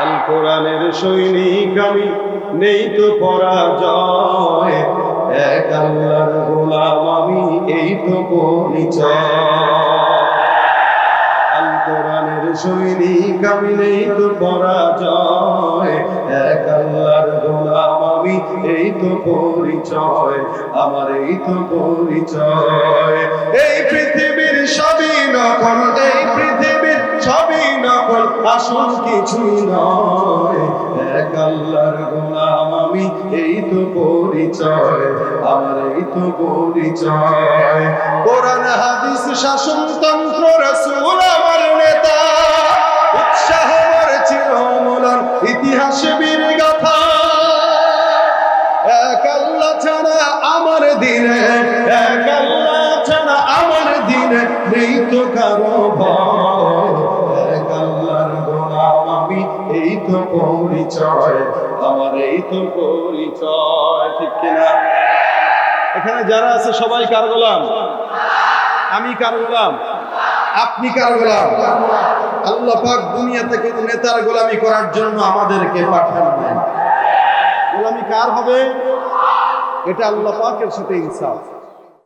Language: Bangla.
আল কোরআনের সৈনিক আমি, নেই তো পরাজয়। এক আল্লাহর গোলাম আমি, এই তো পরিচয়। আল কোরআনের সৈনিক আমি, নেই তো পরাজয়। এক আল্লাহর গোলাম আমি, এই তো পরিচয়। আমার এই তো পরিচয়। এই পৃথিবীর সবই নকল, এই পৃথিবীর সবই নকল। আসল কিছুই নয় এক আল্লাহর গোলাম আমি, এই তো পরিচয়। আমার এই তো পরিচয়। কোরআন, হাদিস রসুল আমার নেতা। উৎসাহ আমার চিরমূলন ইতিহাস বীর গাথা এক আল্লাহ ছাড়া আমার দিনে এই তো পরিচয়, আমার এই তো পরিচয়, ঠিক কিনা? এখানে যারা আছে, সবাই কার গোলাম? আমি কার গোলাম? আপনি কার গোলাম? আল্লাহ পাক দুনিয়াতে কোনো নেতার গোলামি করার জন্য আমাদেরকে পাঠান নাই। গোলামি কার হবে? এটা আল্লাহ পাকের সাথে ইনসাফ।